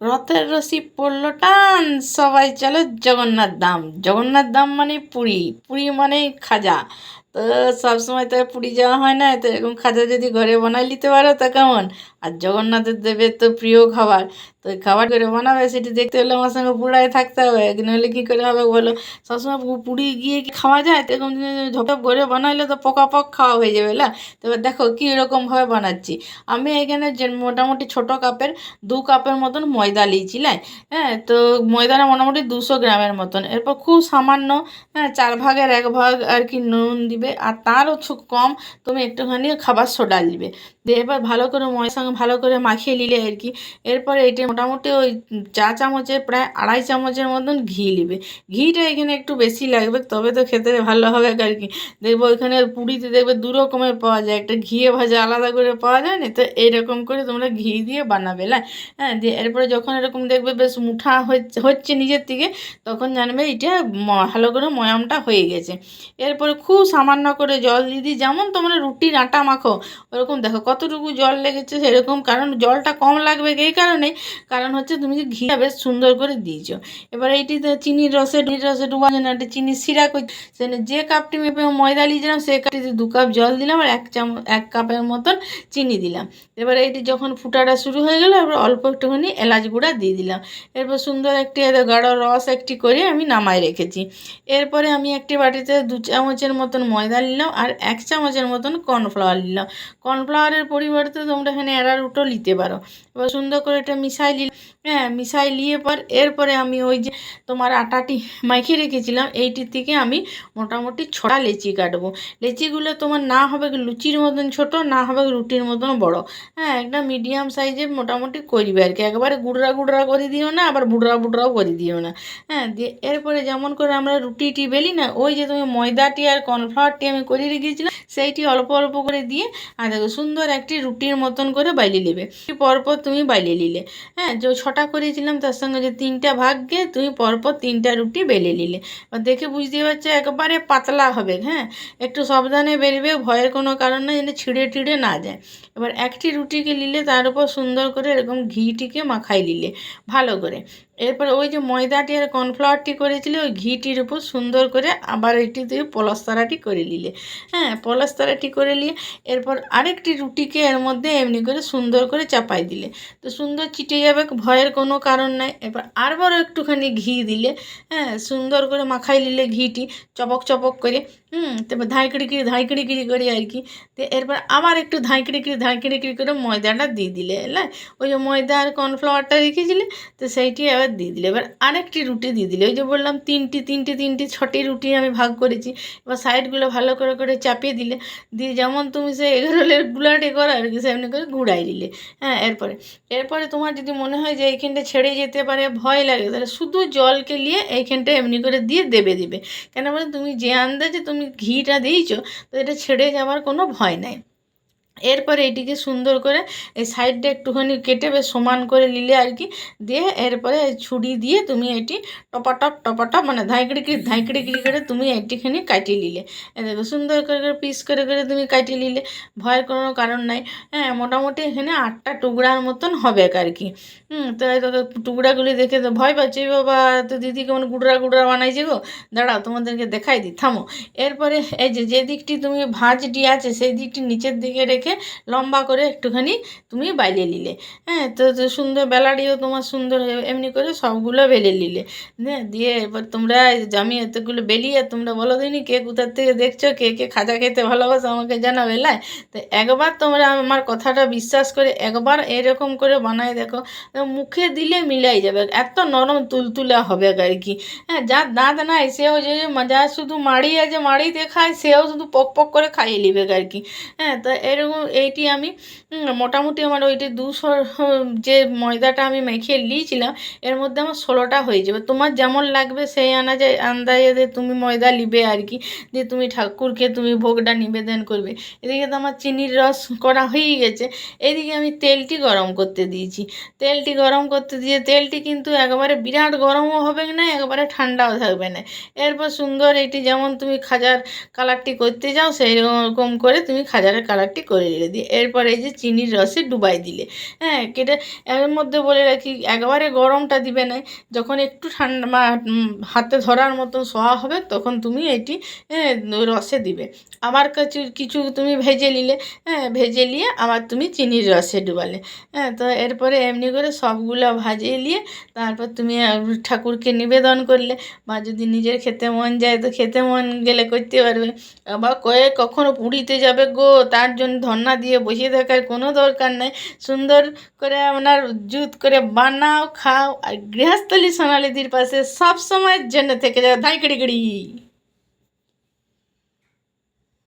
রথের রশি পড়ল টান, সবাই চলো জগন্নাথ ধাম। জগন্নাথ ধাম মানে পুরী পুরী মানে খাজা। তো সবসময় তো পুরী যাওয়া হয় না, তো এরকম খাজা যদি ঘরে বানাই নিতে পারো তা কেমন? আর জগন্নাথের দেবের তো প্রিয় খাবার, তো খাবার করে বানাবে সেটি দেখতে হলে আমার সঙ্গে পুরায় থাকতে হবে নাহলে কী করে হবে বলো? সবসময় পুরী গিয়ে কি খাওয়া যায়? তো এরকম ঝপঝপ ঘরে বানাইলে তো পকা পক খাওয়া হয়ে যাবে না? তো এবার দেখো কী রকমভাবে বানাচ্ছি। আমি এখানে যে মোটামুটি ছোট কাপের, দু কাপের মতন ময়দা নিয়েছিলাম হ্যাঁ তো ময়দাটা মোটামুটি দুশো গ্রামের মতন। এরপর খুব সামান্য হ্যাঁ চার ভাগের এক ভাগ আর কি নুন দিবে, আর তারও छु কম, তুমি একটুখানি খাবার সোডা দিবে। দিয়ে এবার ভালো করে ময়ের সঙ্গে ভালো করে মাখিয়ে নিলে আর কি। এরপরে এটা মোটামুটি ওই চা চামচের প্রায় আড়াই চামচের মতন ঘি নিবে। ঘিটা এখানে একটু বেশি লাগবে, তবে তো খেতে ভালো হবে আর কি। দেখব ওইখানে পুরীতে দেখবে দু রকমের পাওয়া যায়। একটা ঘিয়ে ভাজা আলাদা করে পাওয়া যায় না, তো এইরকম করে তোমরা ঘি দিয়ে বানাবে, না? হ্যাঁ দিয়ে এরপরে যখন এরকম দেখবে বেশ মুঠা হচ্ছে হচ্ছে নিজের থেকে, তখন জানবে এটা ভালো করে ময়ামটা হয়ে গেছে। এরপরে খুব সামান্য করে জল দিয়ে দিই। যেমন তোমরা রুটির আটা মাখো, ওরকম দেখো কতটুকু জল লেগেছে সেরকম, কারণ জলটা কম লাগবে এই কারণে। কারণ হচ্ছে তুমি যে ঘিটা বেশ সুন্দর করে দিয়েছ। এবার এইটিতে চিনির রসে চিনির রসে ডুবার জন্য একটা চিনির সিরা কই সেখানে যে কাপটি মেপে ময়দা নিয়েছিলাম, সেই কাপটিতে দু কাপ জল দিলাম আর এক চামচ, এক কাপের মতন চিনি দিলাম। এবার এইটি যখন ফুটাটা শুরু হয়ে গেল, এবার অল্প একটুখানি এলাচ গুঁড়া দিয়ে দিলাম। এরপর সুন্দর একটি গাঢ় রস একটি করে আমি নামায় রেখেছি। এরপরে আমি একটি বাটিতে দু চামচের মতন ময়দা নিলাম আর এক চামচের মতন কর্নফ্লাওয়ার নিলাম। কর্নফ্লাওয়ারের পরিবর্তে তোমরা এখানে অ্যারারুটও নিতে পারো। এবার সুন্দর করে এটা মিশাই নিলাম। হ্যাঁ মিশাই নিয়ে পর এরপরে আমি ওই যে তোমার আটাটি মাখিয়ে রেখেছিলাম, এইটির থেকে আমি মোটামুটি ছটা লেচি কাটবো। লেচিগুলো তোমার না হবে লুচির মতন ছোট, না হবে রুটির মতন বড়। হ্যাঁ একটা মিডিয়াম সাইজে মোটামুটি করবে আর কি। একবারে গুড়রা গুড়রা করে দিও না, আবার বুড়রা বুড়রাও করে দিও না। হ্যাঁ দিয়ে এরপরে যেমন করে আমরা রুটিটি বেলি না, ওই যে তুমি ময়দাটি আর কর্নফ্লাওয়ারটি আমি করে রেখেছিলাম, সেইটি অল্প অল্প করে দিয়ে, আর দেখো সুন্দর একটি রুটির মতন করে বাইলে নেবে। পরপর তুমি বাইলে নিলে। হ্যাঁ যে ছটা করেছিলাম তার সঙ্গে যে তিনটা ভাগ গিয়ে তুমি পরপর তিনটা রুটি বেলে নিলে। দেখে বুঝতে পারছ, একবারে পাতলা হবে হ্যাঁ? একটু সাবধানে বেরবে, ভয়ের কোনো কারণ নেই, যেন ছিঁড়ে টিড়ে না যায়। এবার একটি রুটিকে নিলে তার উপর সুন্দর করে এরকম ঘিটিকে মাখাই নিলে, ভালো করে। এরপর ওই যে ময়দাটি আর কর্নফ্লাওয়ারটি করেছিলে, ওই ঘিটির উপর সুন্দর করে আবার এটি দিয়ে পলস্তারাটি করে নিলে। হ্যাঁ পলস্তারাটি করে নিয়ে এরপর আরেকটি রুটিকে এর মধ্যে এমনি করে সুন্দর করে চাপাই দিলে। তো সুন্দর চিটে যাবে, ভয়ের কোনো কারণ নাই। এবার আরবারও একটুখানি ঘি দিলে হ্যাঁ সুন্দর করে মাখাই নিলে ঘিটি চপক চপক করে, হুম, তারপর ধাঁকড়িকিরি ধাঁকড়িকিরি করে আর কি। তো এরপর আবার একটু ধাঁকড়িকিরি ধাঁকড়িকিরি করে ময়দাটা দিয়ে দিলে হ্যাঁ? ওই যে ময়দা আর কর্নফ্লাওয়ারটা রেখেছিলে, তো সেইটি আবার দিয়ে দিলে। এবার আরেকটি রুটি দিয়ে দিলে। ওই যে বললাম, তিনটি তিনটি তিনটি, ছটি রুটি আমি ভাগ করেছি। এবার সাইডগুলো ভালো করে করে চাপিয়ে দিলে। দিয়ে যেমন তুমি সেই এগরোলের গুলাটি করো, আর কি সেমনি করে গুঁড়াই দিলে হ্যাঁ এরপরে এরপরে তোমার যদি মনে হয় যে এইখানটা ছেড়ে যেতে পারে, ভয় লাগে, তাহলে শুধু জলকে নিয়ে এইখানটা এমনি করে দিয়ে দেবে, দিবে। কেন বলে তুমি যে আন্দাজে তুমি ঘিটা দিয়েছ, তো এটা ছেড়ে যাওয়ার কোনো ভয় নাই। এরপরে এটিকে সুন্দর করে এই সাইডটা একটুখানি কেটে বেশ সমান করে নিলে আর কি, দিয়ে এরপরে ছুরি দিয়ে তুমি এটি টপাটপ টপাটপ মানে ধাঁকড়িকিরি ধাঁকড়িকিরি করে তুমি এটিখানি কাটিয়ে নিলে। দেখো, সুন্দর করে করে পিস করে করে তুমি কাটিয়ে নিলে, ভয়ের কোনো কারণ নাই। হ্যাঁ মোটামুটি এখানে আটটা টুকরার মতন হবে আর কি। হুম, তো টুকরাগুলি দেখে তো ভয় পাচ্ছি বাবা, তো দিদি কেমন গুড়রা গুড়রা বানাইছে গো। দাঁড়াও, তোমাদেরকে দেখাই দিই থামো। এরপরে এই যে যে দিকটি তুমি ভাঁজটি আছে, সেই দিকটি নিচের দিকে রেখে লম্বা করে একটুখানি তুমি বাইলে নিলে। হ্যাঁ তো সুন্দর বেলাটিও তোমার সুন্দর এমনি করে সবগুলো বেলে নিলে। হ্যাঁ দিয়ে এবার তোমরা আমি এতগুলো বেলিয়ে তোমরা বলো দিনি কে কোথার থেকে দেখছ, কে কে খাজা খেতে ভালোবাসো আমাকে জানাবে লাই তো একবার তোমরা আমার কথাটা বিশ্বাস করে একবার এরকম করে বানায় দেখো মুখে দিলে মিলাই যাবে, এত নরম তুলতুলে হবে আর কি। হ্যাঁ যার দাঁত নাই সেও যে যা শুধু মাড়ি আছে মাড়িতে খায় সেও শুধু পক পক করে খাইয়ে নিবে আর কি। হ্যাঁ তো এরকম এইটি আমি মোটামুটি আমার ওইটি দুশো যে ময়দাটা আমি মেখে নিয়েছিলাম, এর মধ্যে আমার ষোলোটা হয়ে যাবে। তোমার যেমন লাগবে সেই আনাজে আন্দাজে দিয়ে তুমি ময়দা নিবে আর কি, দিয়ে তুমি ঠাকুরকে তুমি ভোগটা নিবেদন করবে। এদিকে তো আমার চিনির রস করা হয়েই গেছে। এদিকে আমি তেলটি গরম করতে দিয়েছি। তেলটি গরম করতে দিয়ে, তেলটি কিন্তু একবারে বিরাট গরমও হবে না, একবারে ঠান্ডাও থাকবে না। এরপর সুন্দর এটি যেমন তুমি খাজার কালারটি করতে যাও সেই রকম করে তুমি খাজারের কালারটি করে করে দিলে। দিয়ে এরপরে এই যে চিনির রসে ডুবাই দিলে। হ্যাঁ কেটে এর মধ্যে বলে রাখি, একবারে গরমটা দিবে না। যখন একটু ঠান্ডা হাতে ধরার মতন সোয়া হবে, তখন তুমি এটি রসে দিবে। আবার কিছু কিছু তুমি ভেজে নিলে হ্যাঁ ভেজে নিয়ে আবার তুমি চিনির রসে ডুবালে। হ্যাঁ তো এরপরে এমনি করে সবগুলো ভাজিয়ে নিয়ে তারপর তুমি ঠাকুরকে নিবেদন করলে। বা যদি নিজের খেতে মন যায়, তো খেতে মন গেলে করতে পারবে। আবার কয়ে কখনো পুরীতে যাবে গো, তার জন্য ধন্না দিয়ে বসে থাকার কোনো দরকার নেই। সুন্দর করে আপনার জুত করে বানাও, খাও, আর গৃহস্থলী সোনালিদির পাশে সব সময়ের জন্য থেকে যাও। ধাই কড়ি।